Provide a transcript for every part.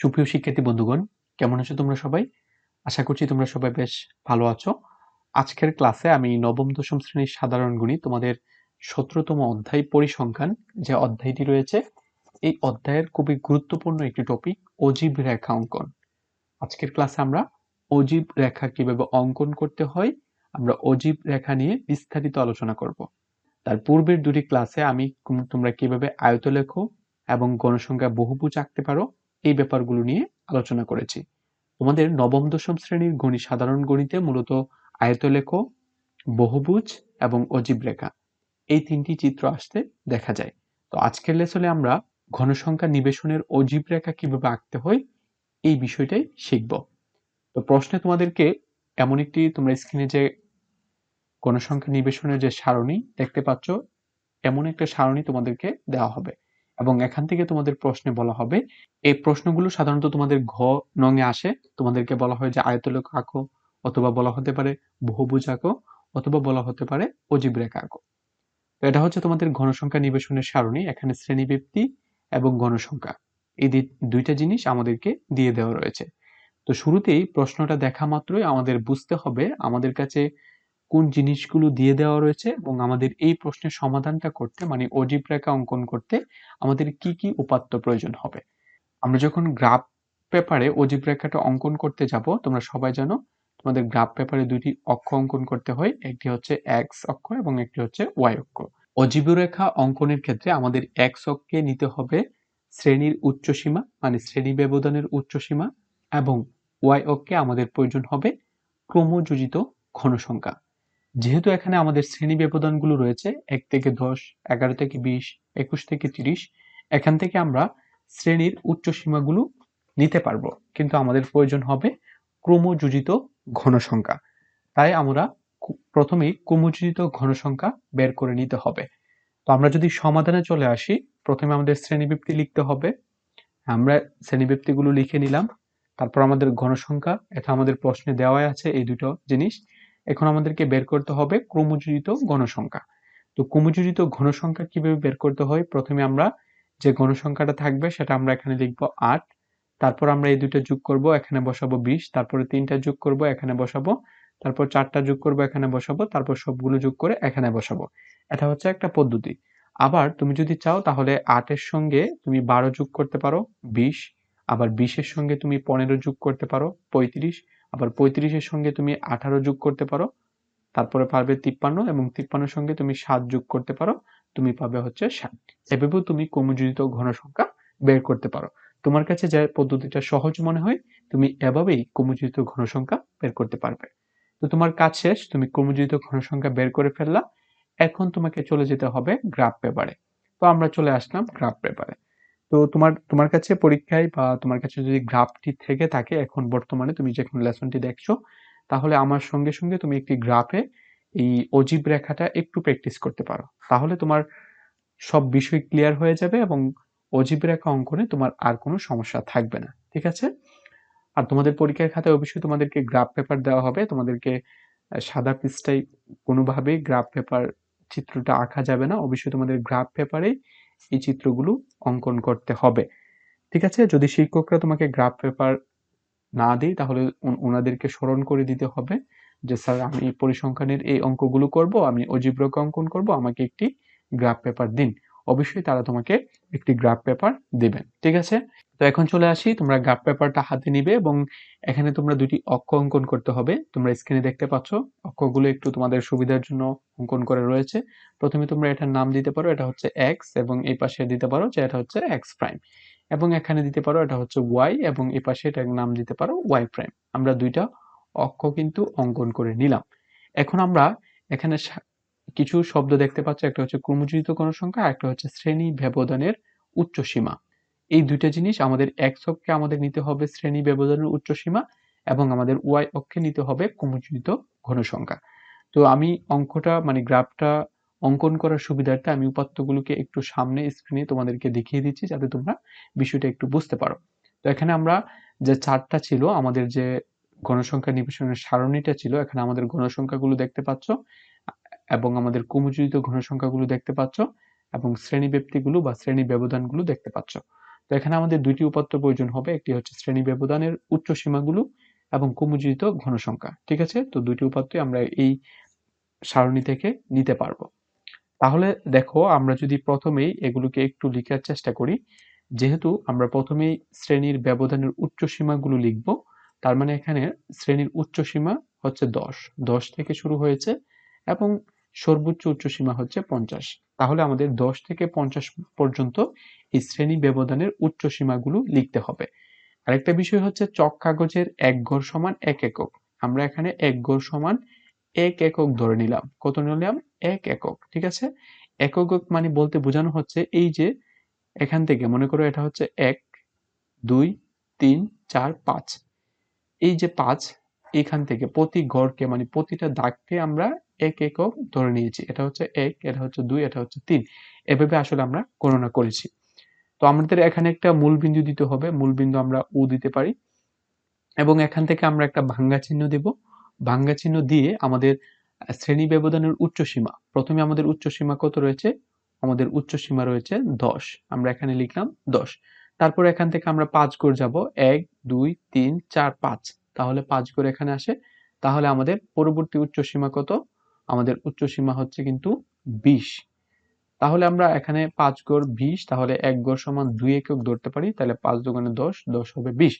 সুপ্রিয় শিক্ষার্থী বন্ধুগণ, কেমন আছো তোমরা সবাই? আশা করছি তোমরা সবাই বেশ ভালো আছো। আজকের ক্লাসে আমি নবম দশম শ্রেণির সাধারণ গণিত তোমাদের সতেরোতম অধ্যায় পরিসংখ্যান যে অধ্যায়টি রয়েছে, এই অধ্যায়ের খুবই গুরুত্বপূর্ণ একটি টপিক অজীব রেখা অঙ্কন। আজকের ক্লাসে আমরা অজীব রেখা কীভাবে অঙ্কন করতে হয়, আমরা অজীব রেখা নিয়ে বিস্তারিত আলোচনা করব। তার পূর্বের দুটি ক্লাসে আমি তোমরা কীভাবে আয়তলেখ এবং গণসংখ্যা বহুভুজ আঁকতে পারো এই ব্যাপারগুলো নিয়ে আলোচনা করেছি। তোমাদের নবম, দশম শ্রেণির গণিত সাধারণ গণিতে মূলত আয়তলেখ, বহুভুজ এবং অজীব রেখা এই তিনটি চিত্র আসতে দেখা যায়। তো আজকের লেসনে আমরা ঘনসংখ্যা নিবেশনের অজীব রেখা কীভাবে আঁকতে হয় এই বিষয়টাই শিখব। তো প্রশ্নে তোমাদেরকে এমন একটি তোমরা স্ক্রিনে যে গণসংখ্যা নিবেশনের যে সারণী দেখতে পাচ্ছ, এমন একটা সারণী তোমাদেরকে দেওয়া হবে। এবং এখান থেকে তোমাদের প্রশ্নে বলা হবে, এই প্রশ্নগুলো সাধারণত তোমাদের ঘ নঙে আসে। তোমাদেরকে বলা হয় যে আয়তলেখ আঁকো, অথবা বলা হতে পারে বহুভুজ আঁকো, অথবা বলা হতে পারে অজীব রেখা আঁকো এটা হচ্ছে তোমাদের ঘনসংখ্যা নিবেশনের সারণী, এখানে শ্রেণীব্যক্তি এবং গণসংখ্যা এই দুইটা জিনিস আমাদেরকে দিয়ে দেওয়া রয়েছে। তো শুরুতেই প্রশ্নটা দেখা মাত্রই আমাদের বুঝতে হবে, আমাদের কাছে কোন জিনিসগুলো দিয়ে দেওয়া রয়েছে এবং আমাদের এই প্রশ্নের সমাধানটা করতে মানে অজীব রেখা অঙ্কন করতে আমাদের কি কি উপাত্ত প্রয়োজন হবে। আমরা যখন গ্রাফ পেপারে অজীব রেখাটা অঙ্কন করতে যাব, তোমরা সবাই জানো তোমাদের গ্রাফ পেপারে দুটি অক্ষ অঙ্কন করতে হয়, একটি হচ্ছে এক্স অক্ষ এবং একটি হচ্ছে ওয়াই অক্ষ। অজীব রেখা অঙ্কনের ক্ষেত্রে আমাদের এক্স অক্ষে নিতে হবে শ্রেণির উচ্চ সীমা মানে শ্রেণি ব্যবধানের উচ্চ সীমা এবং ওয়াই অক্ষে আমাদের প্রয়োজন হবে ক্রমযোজিত ঘনসংখ্যা। যেহেতু এখানে আমাদের শ্রেণি ব্যবধানগুলো রয়েছে, এক থেকে দশ, এগারো থেকে বিশ, একুশ থেকে তিরিশ, এখান থেকে আমরা শ্রেণির উচ্চ সীমাগুলো নিতে পারব। কিন্তু আমাদের প্রয়োজন হবে ক্রমযোজিত ঘনসংখ্যা। তাই আমরা প্রথমেই ক্রমযোজিত ঘনসংখ্যা বের করে নিতে হবে। তো আমরা যদি সমাধানে চলে আসি, প্রথমে আমাদের শ্রেণীবৃত্তি লিখতে হবে। আমরা শ্রেণীবৃত্তিগুলো লিখে নিলাম। তারপর আমাদের ঘনসংখ্যা, এটা আমাদের প্রশ্নে দেওয়াই আছে এই দুটো জিনিস। এখন আমাদেরকে বের করতে হবে ক্রমযোজিত গণসংখ্যা তো ক্রমযোজিত ঘনসংখ্যা কীভাবে বের করতে হয়? প্রথমে আমরা যে গণসংখ্যাটা থাকবে সেটা আমরা এখানে লিখব আট, তারপর আমরা এই দুটো যোগ করব, এখানে বসাবো বিশ, তারপরে তিনটা যোগ করব, এখানে বসাবো, তারপর চারটা যোগ করব, এখানে বসাবো, তারপর সবগুলো যোগ করে এখানে বসাবো। এটা হচ্ছে একটা পদ্ধতি। আবার তুমি যদি চাও তাহলে আটের সঙ্গে তুমি বারো যোগ করতে পারো, বিশ, আবার বিশের সঙ্গে তুমি পনেরো যোগ করতে পারো, পঁয়ত্রিশ আবার পঁয়ত্রিশের সঙ্গে তুমি আঠারো যোগ করতে পারো, তারপরে পারবে তিপ্পান্ন এবং তিপ্পান্নর সঙ্গে তুমি সাত যোগ করতে পারো, তুমি পাবে হচ্ছে ষাট। এভাবেও তুমি ক্রমযোজিত ঘন সংখ্যা বের করতে পারো। তোমার কাছে যে পদ্ধতিটা সহজ মনে হয়, তুমি এভাবেই ক্রমযোজিত ঘন সংখ্যা বের করতে পারবে। তো তোমার কাজ শেষ, তুমি ক্রমযোজিত ঘন সংখ্যা বের করে ফেললা। এখন তোমাকে চলে যেতে হবে গ্রাফ পেপারে। তো আমরা চলে আসলাম গ্রাফ পেপারে। তো তোমার তোমার কাছে পরীক্ষায় বা তোমার কাছে যদি গ্রাফটি থেকে থাকে, এখন বর্তমানে তুমি যখন লেসনটি দেখছ, তাহলে আমার সঙ্গে সঙ্গে তুমি একটি গ্রাফে এই অজীব রেখাটা একটু প্র্যাকটিস করতে পারো। তাহলে তোমার সব বিষয় ক্লিয়ার হয়ে যাবে এবং অজীব রেখা অঙ্কনে তোমার আর কোনো সমস্যা থাকবে না, ঠিক আছে? আর তোমাদের পরীক্ষার খাতায় অবশ্যই তোমাদেরকে গ্রাফ পেপার দেওয়া হবে। তোমাদেরকে সাদা পৃষ্ঠায় কোনোভাবেই গ্রাফ পেপার চিত্রটা আঁকা যাবে না। অবশ্যই তোমাদের গ্রাফ পেপারেই এই চিত্রগুলো অঙ্কন করতে হবে। ঠিক আছে? যদি শিক্ষকরা তোমাকে গ্রাফ পেপার না দিই তাহলে ওনাদেরকে স্মরণ করে দিতে হবে যে, স্যার, আমি পরিসংখ্যানের এই অঙ্কগুলো করব, আমি অজীব্রকে অঙ্কন করব, আমাকে একটি গ্রাফ পেপার দিন। অবশ্যই তারা তোমাকে একটি গ্রাফ পেপার দিবেন। ঠিক আছে? তো এখন চলে আসি, তোমরা গ্রাফ পেপারটা হাতে নিবে এবং এখানে তোমরা দুটি অক্ষ অঙ্কন করতে হবে। তোমরা স্ক্রিনে দেখতে পাচ্ছ, অক্ষগুলো একটু তোমাদের সুবিধার জন্য অঙ্কন করে রয়েছে। প্রথমে তোমরা এটার নাম দিতে পারো, এটা হচ্ছে এক্স এবং এই পাশে দিতে পারো যে এটা হচ্ছে এক্স প্রাইম এবং এখানে দিতে পারো এটা হচ্ছে ওয়াই এবং এই পাশে এটার নাম দিতে পারো ওয়াই প্রাইম আমরা দুইটা অক্ষ কিন্তু অঙ্কন করে নিলাম। এখন আমরা এখানে কিছু শব্দ দেখতে পাচ্ছ, একটা হচ্ছে ক্রমযোজিত সংখ্যা একটা হচ্ছে শ্রেণি ব্যবধানের উচ্চ সীমা এই দুইটা জিনিস আমাদের এক্স অক্ষে আমাদের নিতে হবে শ্রেণি ব্যবধানের উচ্চ সীমা এবং আমাদের ওয়াই অক্ষে নিতে হবে ক্রমযোজিত সংখ্যা তো আমি অঙ্কটা মানে গ্রাফটা অঙ্কন করার সুবিধার্থে আমি উপাত্তগুলোকে একটু সামনে স্ক্রিনে তোমাদেরকে দেখিয়ে দিচ্ছি যাতে তোমরা বিষয়টা একটু বুঝতে পারো। তো এখানে আমরা যে চারটা ছিল, আমাদের যে গণসংখ্যা নিবেশনের সারণীটা ছিল, এখানে আমাদের গণসংখ্যাগুলো দেখতে পাচ্ছ, এবং আমাদের ক্রমযোজিত ঘনসংখ্যাগুলো দেখতে পাচ্ছ, এবং শ্রেণি ব্যক্তিগুলো বা শ্রেণি ব্যবধানগুলো দেখতে পাচ্ছ। তো এখানে আমাদের দুইটি উপাত্ত প্রয়োজন হবে। একটি হচ্ছে শ্রেণি ব্যবধানের উচ্চ সীমাগুলো এবং কুমুজিত ঘনসংখ্যা ঠিক আছে? তো দুইটি উপাত্তই আমরা এই সারণী থেকে নিতে পারব। তাহলে দেখো, আমরা যদি প্রথমেই এগুলোকে একটু লিখার চেষ্টা করি, যেহেতু আমরা প্রথমেই শ্রেণির ব্যবধানের উচ্চ সীমাগুলো লিখব, তার মানে এখানে শ্রেণির উচ্চ সীমা হচ্ছে দশ। দশ থেকে শুরু হয়েছে এবং সর্বোচ্চ উচ্চ সীমা হচ্ছে পঞ্চাশ। তাহলে আমাদের দশ থেকে পঞ্চাশ পর্যন্ত এই শ্রেণি ব্যবধানের উচ্চ সীমাগুলো লিখতে হবে। আরেকটা বিষয় হচ্ছে চক কাগজের এক ঘর সমান এক একক। আমরা এখানে এক ঘর সমান এক একক ধরে নিলাম। কত নিলাম? এক একক, ঠিক আছে? একক মানে বলতে বোঝানো হচ্ছে এই যে এখান থেকে, মনে করো এটা হচ্ছে এক, দুই, তিন, চার, পাঁচ। এই যে পাঁচ, এখান থেকে প্রতি গড়কে মানে প্রতিটা দাগকে আমরা এক একক ধরে নিয়েছি। এটা হচ্ছে এক, এটা হচ্ছে দুই, এটা হচ্ছে তিন। এভাবে আসলে আমরা গণনা করেছি। তো আমাদের এখানে একটা মূল বিন্দু দিতে হবে। মূল বিন্দু আমরা ও দিতে পারি। এবং এখান থেকে আমরা একটা ভাঙ্গা চিহ্ন দেব। ভাঙ্গা চিহ্ন দিয়ে আমাদের শ্রেণি ব্যবধানের উচ্চ সীমা, প্রথমে আমাদের উচ্চ সীমা কত রয়েছে? আমাদের উচ্চ সীমা রয়েছে দশ। আমরা এখানে লিখলাম দশ। তারপর এখান থেকে আমরা পাঁচ গড় যাব। এক, দুই, তিন, চার, পাঁচ। তাহলে পাঁচ গড় এখানে আসে। তাহলে আমাদের পরবর্তী উচ্চ সীমা কত? আমাদের উচ্চ সীমা হচ্ছে কিন্তু বিশ। তাহলে আমরা এখানে পাঁচ গড় বিশ, তাহলে এক গড় সমান দুই একক ধরতে পারি, তাহলে পাঁচ দোকানে দশ দশ হবে বিশ।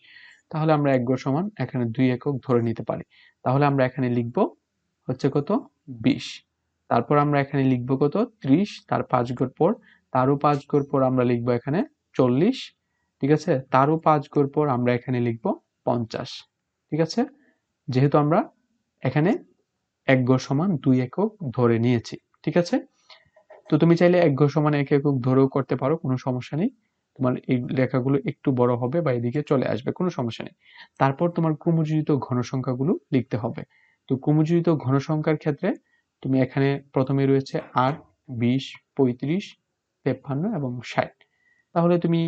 তাহলে আমরা এক গড় সমান এখানে দুই একক ধরে নিতে পারি। তাহলে আমরা এখানে লিখব হচ্ছে কত? বিশ। তারপর আমরা এখানে লিখব কত? ত্রিশ। তার পাঁচ গড় পর, তারও পাঁচ গড় পর আমরা লিখব এখানে চল্লিশ। ঠিক আছে? তারও পাঁচ গড় পর আমরা এখানে লিখব পঞ্চাশ। ঠিক আছে? যেহেতু আমরা এখানে এক গড় সমান দুই একক ধরে নিয়েছি, ঠিক আছে? তো তুমি চাইলে এক ঘর সমান এক একক ধরেও করতে পারো, কোনো সমস্যা নেই। তোমার এই লেখাগুলো একটু বড় হবে বা এদিকে চলে আসবে, কোনো সমস্যা নেই। তারপর তোমার ক্রমযোজিত ঘনসংখ্যাগুলো লিখতে হবে। তো ক্রমযোজিত ঘনসংখ্যার ক্ষেত্রে তুমি এখানে প্রথমে রয়েছে আট, বিশ, পঁয়ত্রিশ, তেপ্পান্ন এবং ষাট। তাহলে তুমি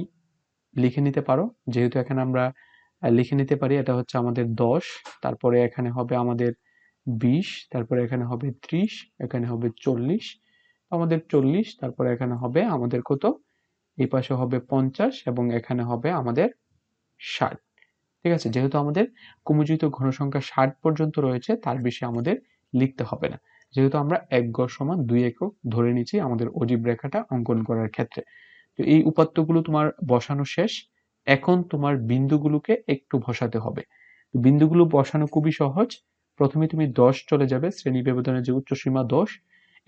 লিখে নিতে পারো, যেহেতু এখানে আমরা লিখে নিতে পারি, এটা হচ্ছে আমাদের দশ। তারপরে এখানে হবে আমাদের বিশ, তারপরে এখানে হবে ত্রিশ, এখানে হবে চল্লিশ। আমাদের চল্লিশ, তারপরে এখানে হবে আমাদের কত? এই পাশে হবে পঞ্চাশ এবং এখানে হবে আমাদের ষাট। ঠিক আছে? যেহেতু আমাদের কুমুজিত ঘনসংখ্যা ষাট পর্যন্ত রয়েছে, তার বেশি আমাদের লিখতে হবে না। যেহেতু আমরা এক গড় সমান দুই একক ধরে নিচ্ছি আমাদের অজীব রেখাটা অঙ্কন করার ক্ষেত্রে। তো এই উপাত্তগুলো তোমার বসানো শেষ। এখন তোমার বিন্দুগুলোকে একটু বসাতে হবে। বিন্দুগুলো বসানো খুবই সহজ। প্রথমে তুমি দশ চলে যাবে, শ্রেণি ব্যবধানের যে উচ্চ সীমা দশ,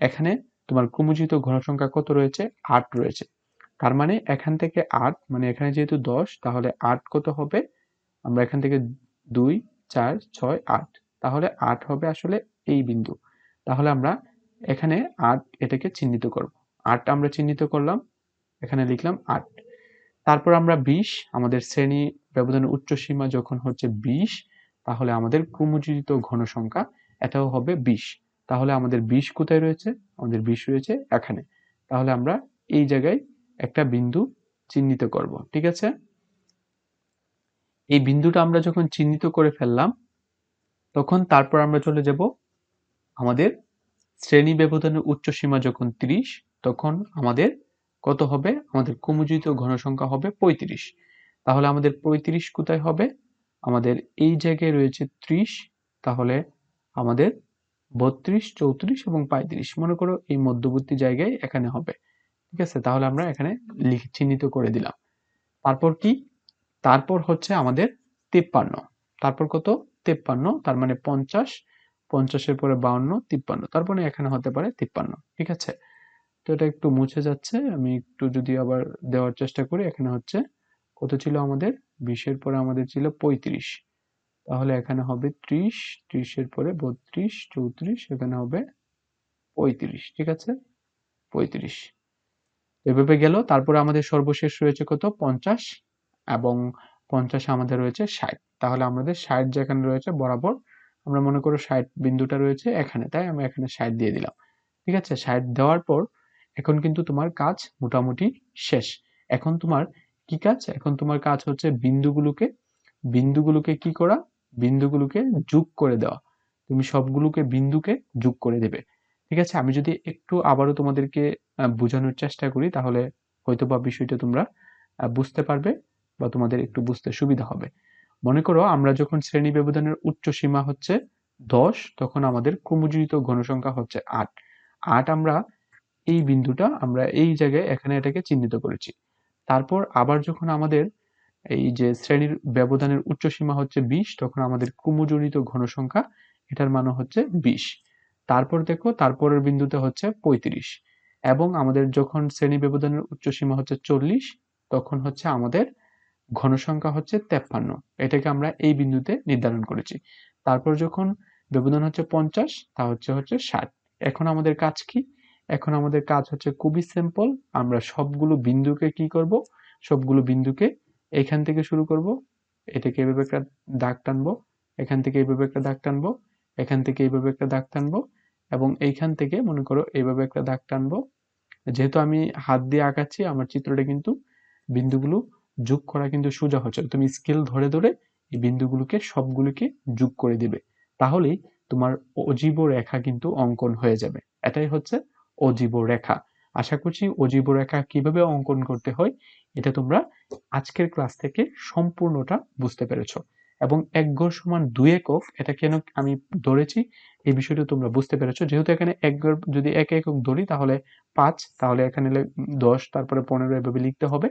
এখানে তোমার ক্রমজিত ঘনসংখ্যা কত রয়েছে? আট রয়েছে। তার মানে এখান থেকে আট মানে এখানে যেহেতু দশ, তাহলে আট কত হবে? আমরা এখান থেকে দুই, চার, ছয়, আট। তাহলে আট হবে আসলে এই বিন্দু। তাহলে আমরা এখানে আট এটাকে চিহ্নিত করব। আট আমরা চিহ্নিত করলাম, এখানে লিখলাম আট। তারপর আমরা বিশ, আমাদের শ্রেণি ব্যবধানের উচ্চ সীমা যখন হচ্ছে বিশ তাহলে আমাদের ক্রমযোজিত ঘনসংখ্যা এটাও হবে বিশ। তাহলে আমাদের বিষ কোথায় রয়েছে? আমাদের বিষ রয়েছে এখানে। তাহলে আমরা এই জায়গায় একটা বিন্দু চিহ্নিত করব, ঠিক আছে? এই বিন্দুটা আমরা যখন চিহ্নিত করে ফেললাম, তখন তারপর আমরা চলে যাব আমাদের শ্রেণি ব্যবধানের উচ্চ সীমা যখন 30 তখন আমাদের কত হবে? আমাদের কুমুজিত ঘনসংখ্যা হবে 35 তাহলে আমাদের 35 কোথায় হবে? আমাদের এই জায়গায় রয়েছে 30 তাহলে আমাদের বত্রিশ, চৌত্রিশ এবং পঁয়ত্রিশ। মনে করো এই মধ্যবর্তী জায়গায় এখানে হবে। ঠিক আছে? তাহলে আমরা এখানে চিহ্নিত করে দিলাম। তারপর কি? তারপর হচ্ছে আমাদের তিপ্পান্ন। তারপর কত? তিপ্পান্ন, তার মানে পঞ্চাশ। পঞ্চাশের পরে বাউন্ন, তিপ্পান্ন। তারপরে এখানে হতে পারে তিপ্পান্ন। ঠিক আছে? তো এটা একটু মুছে যাচ্ছে। আমি একটু যদি আবার দেওয়ার চেষ্টা করি, এখানে হচ্ছে কত ছিল আমাদের? বিশের পরে আমাদের ছিল পঁয়ত্রিশ। তাহলে এখানে হবে ত্রিশ, ত্রিশের পরে বত্রিশ, চৌত্রিশ, এখানে হবে পঁয়ত্রিশ, ঠিক আছে? পঁয়ত্রিশ। এভাবে গেল, তারপরে আমাদের সর্বশেষ রয়েছে কত? পঞ্চাশ এবং পঞ্চাশ আমাদের রয়েছে ষাট। তাহলে আমাদের ষাট যেখানে রয়েছে বরাবর, আমরা মনে করো ষাট বিন্দুটা রয়েছে এখানে, তাই আমি এখানে ষাট দিয়ে দিলাম। ঠিক আছে? ষাট দেওয়ার পর এখন কিন্তু তোমার কাজ মোটামুটি শেষ। এখন তোমার কি কাজ? এখন তোমার কাজ হচ্ছে বিন্দুগুলোকে বিন্দুগুলোকে কি করা? বিন্দুগুলোকে যোগ করে দেওয়া। তুমি সবগুলোকে বিন্দুকে যোগ করে দেবে। ঠিক আছে? আমি যদি একটু আবারও তোমাদেরকে বোঝানোর চেষ্টা করি, তাহলে হয়তো বা বিষয়টা তোমরা বুঝতে পারবে বা তোমাদের একটু বুঝতে সুবিধা হবে। মনে করো, আমরা যখন শ্রেণি ব্যবধানের উচ্চ সীমা হচ্ছে দশ, তখন আমাদের ক্রমযোজিত ঘনসংখ্যা হচ্ছে আট। আট আমরা এই বিন্দুটা, আমরা এই জায়গায় এখানে এটাকে চিহ্নিত করেছি। তারপর আবার যখন আমাদের এই যে শ্রেণির ব্যবধানের উচ্চ সীমা হচ্ছে বিশ, তখন আমাদের ক্রমজনিত ঘনসংখ্যা এটার মান হচ্ছে বিশ। তারপর দেখো, তারপরের বিন্দুতে হচ্ছে পঁয়ত্রিশ। এবং আমাদের যখন শ্রেণি ব্যবধানের উচ্চ সীমা হচ্ছে চল্লিশ, তখন হচ্ছে আমাদের ঘনসংখ্যা হচ্ছে তেপ্পান্ন। এটাকে আমরা এই বিন্দুতে নির্ধারণ করেছি। তারপর যখন ব্যবধান হচ্ছে পঞ্চাশ, তা হচ্ছে হচ্ছে ষাট। এখন আমাদের কাজ কি? এখন আমাদের কাজ হচ্ছে খুবই সিম্পল আমরা সবগুলো বিন্দুকে কি করব? সবগুলো বিন্দুকে এখান থেকে শুরু করব, এটাকে এভাবে একটা দাগ টানবো, এখান থেকে এইভাবে একটা দাগ টানবো, এখান থেকে এইভাবে একটা দাগ টানবো, এবং এইখান থেকে মনে করো এইভাবে একটা দাগ টানবো। যেহেতু আমি হাত দিয়ে আঁকাচ্ছি, আমার চিত্রটা কিন্তু বিন্দুগুলো যোগ করা কিন্তু সোজা হচ্ছে। তুমি স্কেল ধরে ধরে এই বিন্দুগুলোকে, সবগুলোকে যোগ করে দিবে। তাহলেই তোমার অজীব রেখা কিন্তু অঙ্কন হয়ে যাবে। এটাই হচ্ছে অজীব রেখা আশা করছি অজীব রেখা কীভাবে অঙ্কন করতে হয়, এটা তোমরা আজকের ক্লাস থেকে সম্পূর্ণটা বুঝতে পেরেছ। এবং এক ঘর সমান দুই একক, এটা কেন আমি ধরেছি, এই বিষয়টা তোমরা বুঝতে পেরেছ। যেহেতু এখানে এক ঘর যদি এক একক ধরি, তাহলে পাঁচ, তাহলে এখানে দশ, তারপরে পনেরো এভাবে লিখতে হবে।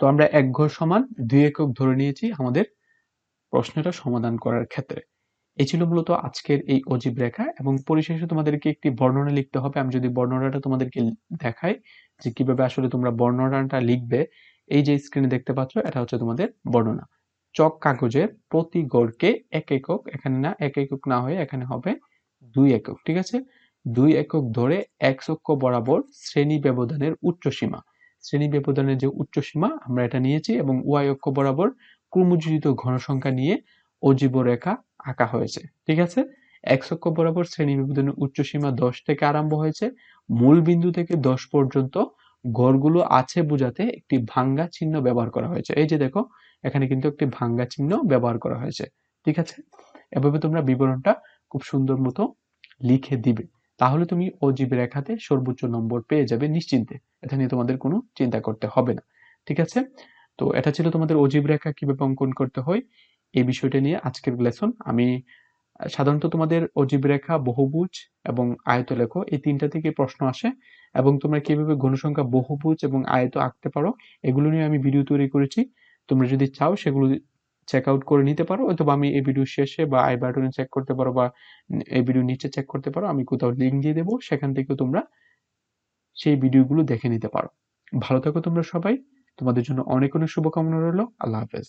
তো আমরা এক ঘর সমান দুই একক ধরে নিয়েছি আমাদের প্রশ্নটা সমাধান করার ক্ষেত্রে। এই ছিল মূলত আজকের এই অজীব রেখা এবং পরিশেষে তোমাদেরকে একটি বর্ণনা লিখতে হবে। আমি যদি বর্ণনাটা তোমাদেরকে দেখাই যে কীভাবে আসলে তোমরা বর্ণনাটা লিখবে, এই যে স্ক্রিনে দেখতে পাচ্ছ, এটা হচ্ছে তোমাদের বর্ণনা। চক কাগজের প্রতি গড়কে এক একক, এখানে না এক একক না হয়ে এখানে হবে দুই একক, ঠিক আছে? দুই একক ধরে এক অক্ষ বরাবর শ্রেণি ব্যবধানের উচ্চ সীমা। শ্রেণি ব্যবধানের যে উচ্চ সীমা, আমরা এটা নিয়েছি এবং ওয়াই অক্ষ বরাবর ক্রমযোজিত ঘনসংখ্যা নিয়ে অজীব রেখা আঁকা হয়েছে, ঠিক আছে? এক অক্ষ বরাবর শ্রেণি ব্যবধানের উচ্চ সীমা দশ থেকে আরম্ভ হয়েছে। মূল বিন্দু থেকে দশ পর্যন্ত গড়গুলো আছে বোঝাতে একটি ভাঙ্গা চিহ্ন ব্যবহার করা হয়েছে। এই যে দেখো, এখানে কিন্তু একটি ভাঙ্গা চিহ্ন ব্যবহার করা হয়েছে, ঠিক আছে? এভাবে তোমরা বিবরণটা খুব সুন্দর মতো লিখে দিবে। তাহলে তুমি অজীব রেখাতে সর্বোচ্চ নম্বর পেয়ে যাবে নিশ্চিন্তে। এটা নিয়ে তোমাদের কোনো চিন্তা করতে হবে না, ঠিক আছে? তো এটা ছিল তোমাদের অজীব রেখা কীভাবে অঙ্কন করতে হয়। এই বিষয়টা নিয়ে আজকের লেসন। আমি সাধারণত তোমাদের অজীব রেখা বহুভুজ এবং আয়ত লেখো এই তিনটা থেকে প্রশ্ন আসে এবং তোমরা কীভাবে ঘনসংখ্যা, বহুভুজ এবং আয়ত আঁকতে পারো এগুলো নিয়ে আমি ভিডিও তৈরি করেছি। তোমরা যদি চাও সেগুলো চেক আউট করে নিতে পারো অথবা আমি এই ভিডিও শেষে বা আই বাটনে চেক করতে পারো বা এই ভিডিও নিচে চেক করতে পারো, আমি কোথাও লিঙ্ক দিয়ে দেবো, সেখান থেকে তোমরা সেই ভিডিওগুলো দেখে নিতে পারো। ভালো থাকো তোমরা সবাই। তোমাদের জন্য অনেক অনেক শুভকামনা রইল। আল্লাহ হাফেজ।